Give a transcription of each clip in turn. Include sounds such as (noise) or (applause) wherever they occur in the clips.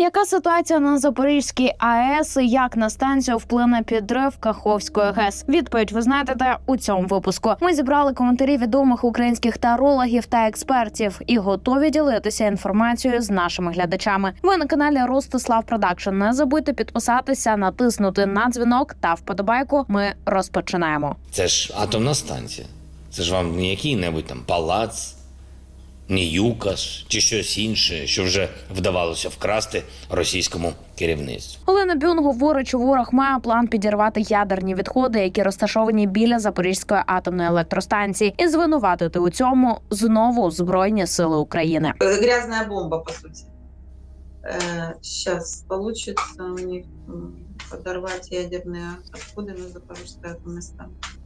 Яка ситуація на Запорізькій АЕС? Як на станцію вплине підрив Каховської ГЕС? Відповідь ви знаєте у цьому випуску. Ми зібрали коментарі відомих українських тарологів та експертів і готові ділитися інформацією з нашими глядачами. Ви на каналі Ростислав Продакшн. Не забудьте підписатися, натиснути на дзвінок та вподобайку. Ми розпочинаємо. Це ж атомна станція. Це ж вам не який-небудь там палац, не юкаш чи щось інше, що вже вдавалося вкрасти російському керівництву. Олена Бюн говорить, що ворог має план підірвати ядерні відходи, які розташовані біля Запорізької атомної електростанції, і звинуватити у цьому знову збройні сили України. Э, Грязная бомба, по сути. Сейчас получится у них м, подорвать ядерные отходы на Запорожской атомной станции.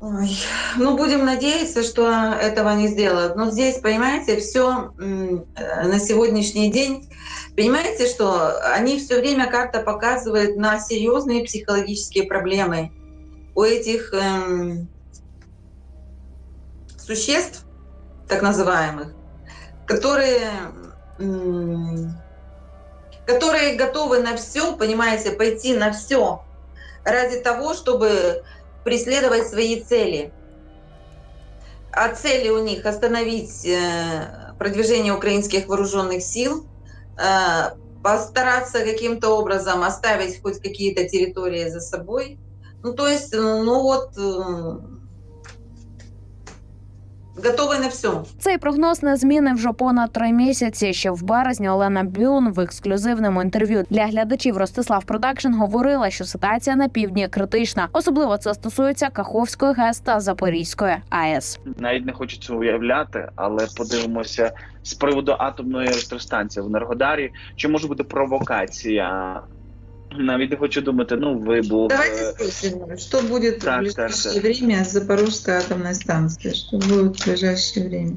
Ой, ну, будем надеяться, что этого не сделают. Но здесь, понимаете, все на сегодняшний день, понимаете, что они все время карта показывает на серьезные психологические проблемы у этих эм, существ, так называемых, которые, м, которые готовы на все, понимаете, пойти на все ради того, чтобы преследовать свои цели. А цели у них остановить э, продвижение украинских вооруженных сил, э, постараться каким-то образом оставить хоть какие-то территории за собой. Ну, то есть, э, ну вот, готовы на все. Цей прогноз не змінив вже понад три місяці. Ще в березні Олена Бюн в ексклюзивному інтерв'ю для глядачів Ростислав Продакшн говорила, що ситуація на півдні критична. Особливо це стосується Каховської ГЕС та Запорізької АЕС. навіть не хочу цього уявляти, але подивимося з приводу атомної електростанції в Енергодарі. Чи може бути провокація? Навіть не хочу думати, ну вибух. Давайте спросим, что будет так, в ближайшее так, время с Запорожской атомной станцией? Что будет в ближайшее время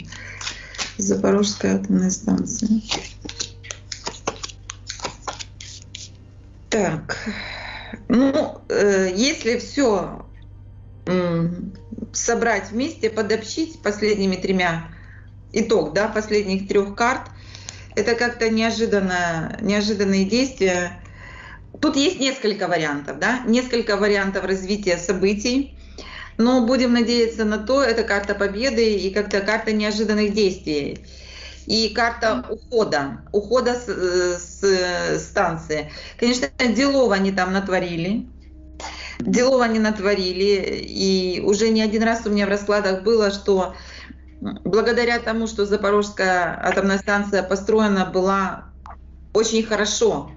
с Запорожской атомной станцией? Так, ну, э, если все собрать вместе, подобщить последними тремя, итог, да, последних трех карт, это как-то неожиданно, неожиданные действия. Тут есть несколько вариантов, да, несколько вариантов развития событий, но будем надеяться на то, это карта победы и как-то карта неожиданных действий. И карта ухода, ухода с, э, с станции. Конечно, делов они там натворили, делов они натворили, и уже не один раз у меня в раскладах было, что благодаря тому, что Запорожская атомная станция построена была очень хорошо,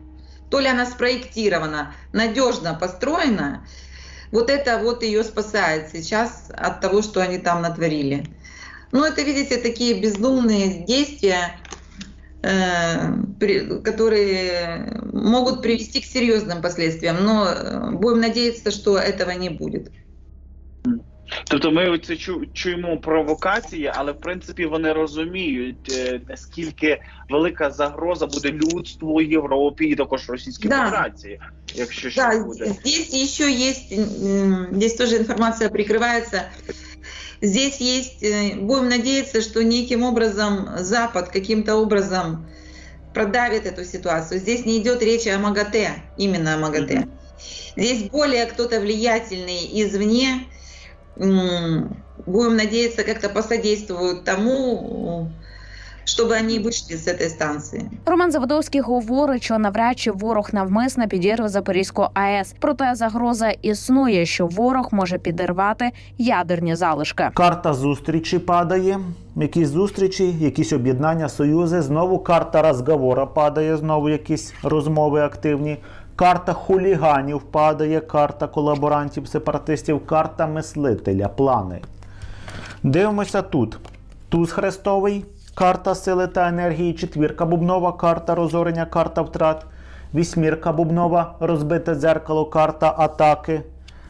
то ли она спроектирована, надежно построена, вот это вот ее спасает сейчас от того, что они там натворили. Ну, это, видите, такие бездумные действия, э, которые могут привести к серьезным последствиям, но э, будем надеяться, что этого не будет. Тобто ми це чу, чуємо провокації, але в принципі вони розуміють, е, наскільки велика загроза буде людству Європі і також Російській Да. Федерації, якщо Да, щось буде. здесь еще есть, м, здесь тоже информация прикрывается. Здесь есть, э, будем надеяться, что неким образом Запад каким-то образом продавит эту ситуацию. Здесь не идет речь о МАГАТЭ, именно о МАГАТЭ. Мгм. Здесь более кто-то влиятельный извне, м, будем надеяться, как-то посодействуют тому, чтобы они вышли с этой станции. Роман Заводовський говорить, що навряд чи ворог навмисно підірве Запорізьку АЕС. Проте загроза існує, що ворог може підірвати ядерні залишки. Карта зустрічі падає. Якісь зустрічі, якісь об'єднання, союзи. Знову карта розговора падає, знову якісь розмови активні. Карта хуліганів падає, карта колаборантів, сепаратистів, карта мислителя, плани. Дивимося тут. Туз хрестовий, карта сили та енергії, четвірка бубнова, карта розорення, карта втрат, вісьмірка бубнова, розбите дзеркало, карта атаки,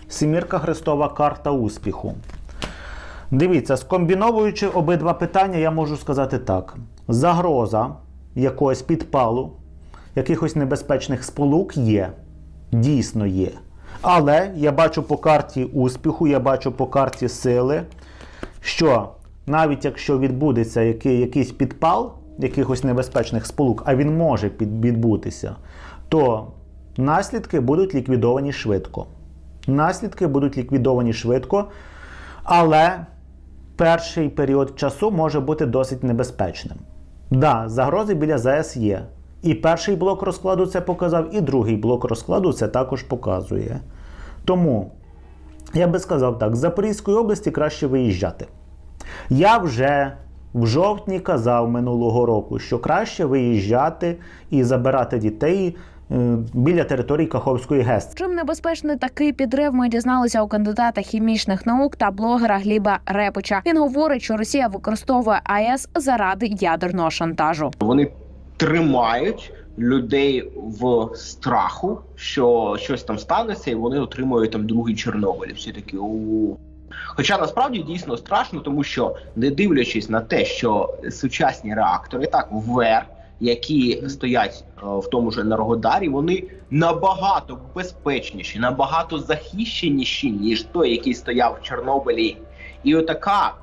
семірка хрестова, карта успіху. Дивіться, скомбіновуючи обидва питання, я можу сказати так: загроза якогось підпалу, якихось небезпечних сполук є, дійсно є. Але я бачу по карті успіху, я бачу по карті сили, що навіть якщо відбудеться який, якийсь підпал, якихось небезпечних сполук, а він може відбутися, то наслідки будуть ліквідовані швидко. Наслідки будуть ліквідовані швидко, але перший період часу може бути досить небезпечним. Да, загрози біля ЗАЕС є. І перший блок розкладу це показав, і другий блок розкладу це також показує. Тому я би сказав так: з Запорізької області краще виїжджати. Я вже в жовтні казав минулого року, що краще виїжджати і забирати дітей е, біля території Каховської ГЕС. Чим небезпечний такий підрив, ми дізналися у кандидата хімічних наук та блогера Гліба Репича. Він говорить, що Росія використовує АЕС заради ядерного шантажу. Вони тримають людей в страху, що щось там станеться, і вони отримують там другий Чорнобиль. Всі такі у. Хоча насправді дійсно страшно, тому що не дивлячись на те, що сучасні реактори, так ВЕР, які стоять е, в тому ж Енергодарі, вони набагато безпечніші, набагато захищеніші, ніж той, який стояв в Чорнобилі. І отака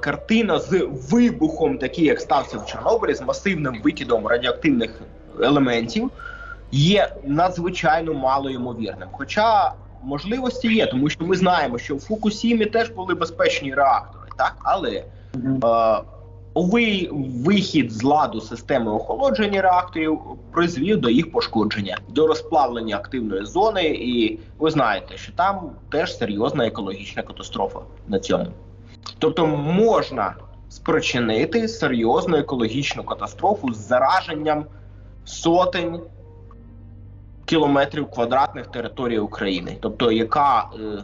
картина з вибухом, такий як стався в Чорнобилі, з масивним викидом радіоактивних елементів, є надзвичайно малоймовірним. Хоча можливості є, тому що ми знаємо, що в Фукусімі теж були безпечні реактори, так але е, ви, вихід з ладу системи охолодження реакторів призвів до їх пошкодження, до розплавлення активної зони, і ви знаєте, що там теж серйозна екологічна катастрофа на цьому. Тобто можна спричинити серйозну екологічну катастрофу з зараженням сотень кілометрів квадратних території України, тобто яка е,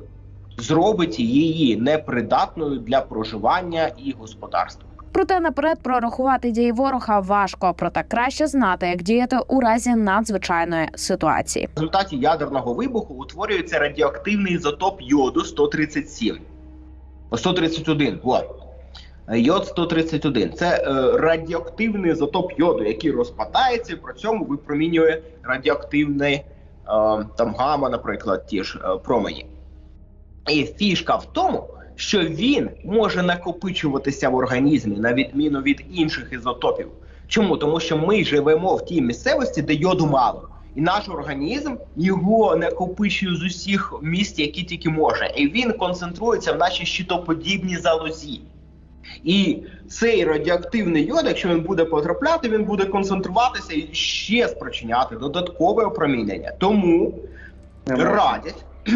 зробить її непридатною для проживання і господарства. Проте наперед прорахувати дії ворога важко, проте краще знати, як діяти у разі надзвичайної ситуації. В результаті ядерного вибуху утворюється радіоактивний ізотоп йоду 137. О, 131, вот. Йод 131. Це е, радіоактивний ізотоп йоду, який розпадається і при цьому випромінює радіоактивний е, там гама, наприклад, ті ж е, промені. І фішка в тому, що він може накопичуватися в організмі на відміну від інших ізотопів. Чому? Тому що ми живемо в тій місцевості, де йоду мало. І наш організм його накопичує з усіх місць, які тільки може. І він концентрується в нашій щитоподібній залозі. І цей радіоактивний йод, якщо він буде потрапляти, він буде концентруватися і ще спричиняти додаткове опромінення. Тому радять (clears throat)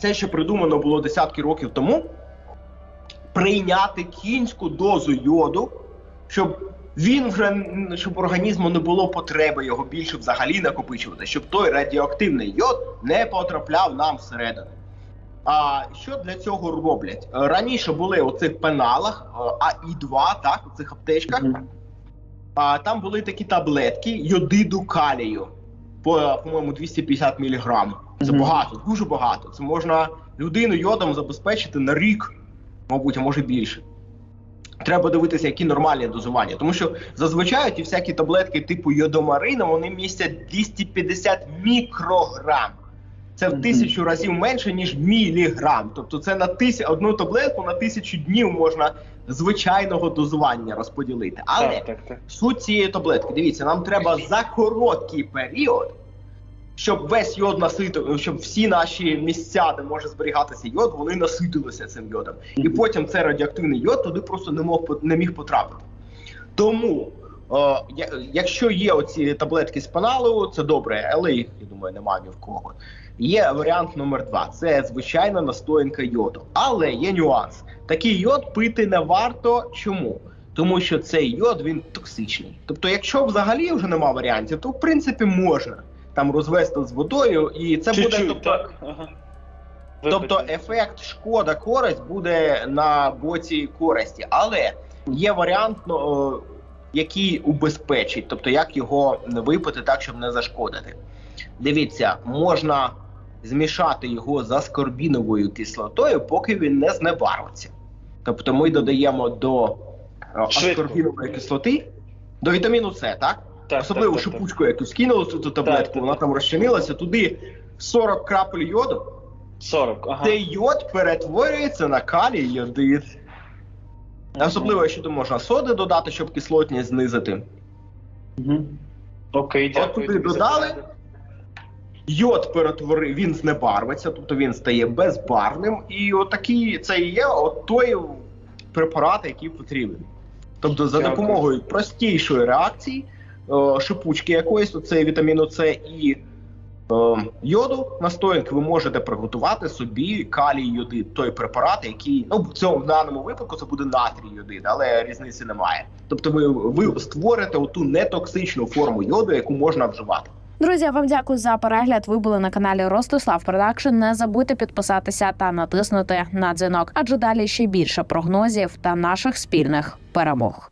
це, що придумано було десятки років тому, прийняти кінську дозу йоду, щоб він вже щоб організму не було потреби його більше взагалі накопичувати, щоб той радіоактивний йод не потрапляв нам всередину. А що для цього роблять? Е, Раніше були у цих пеналах е, АІ-2, так, у цих аптечках. А там були такі таблетки йодиду калію по, по-моєму, 250 мг. Це багато, дуже багато. Це можна людину йодом забезпечити на рік, мабуть, а може більше. Треба дивитися, які нормальні дозування. Тому що зазвичай ті всякі таблетки типу йодомарина, вони містять 250 мікрограм. Це в тисячу разів менше, ніж міліграм. Тобто це на тисяч, одну таблетку на тисячу днів можна звичайного дозування розподілити. Але Так, так, так. суть цієї таблетки, дивіться, нам треба за короткий період, щоб весь йод наситив, щоб всі наші місця, де може зберігатися йод, вони наситилися цим йодом. І потім цей радіоактивний йод туди просто не мог не міг потрапити. Тому, е, якщо є оці таблетки з паналу, це добре, але їх, я думаю, немає ні в кого. Є варіант номер два: це звичайна настоянка йоду. Але є нюанс. Такий йод пити не варто. Чому? Тому що цей йод він токсичний. Тобто, якщо взагалі вже нема варіантів, то в принципі можна там розвести з водою, і це буде Чуть-чуть, тобто, так. Ага. Тобто ефект шкода користь буде на боці користі, але є варіант, ну, який убезпечить, тобто як його випити так, щоб не зашкодити. Дивіться, можна змішати його з аскорбіновою кислотою, поки він не знебарвиться. Тобто ми додаємо до е, аскорбінової кислоти, до вітаміну С, так? Так, Особливо так, шипучку, яку скинули ту таблетку, Так, так, вона там розчинилася, туди 40 крапель йоду. так. 40, ага. Цей йод перетворюється на калій йодид. Особливо, якщо тут можна соди додати, щоб кислотність знизити. Угу. Окей, дякую. туди додали. Йод перетворив, він знебарвиться, тобто він стає безбарвним. І отакий це і є от той препарат, який потрібен. Тобто, за допомогою простішої реакції, шипучки якоїсь, оце вітаміну С і е, йоду настоянки, ви можете приготувати собі калій йодид, той препарат, який ну в цьому в даному випадку це буде натрій йодид, але різниці немає. Тобто, ви, ви створите оту нетоксичну форму йоду, яку можна вживати. Друзі, я вам дякую за перегляд. Ви були на каналі Ростислав Продакшн. Не забудьте підписатися та натиснути на дзвінок, адже далі ще більше прогнозів та наших спільних перемог.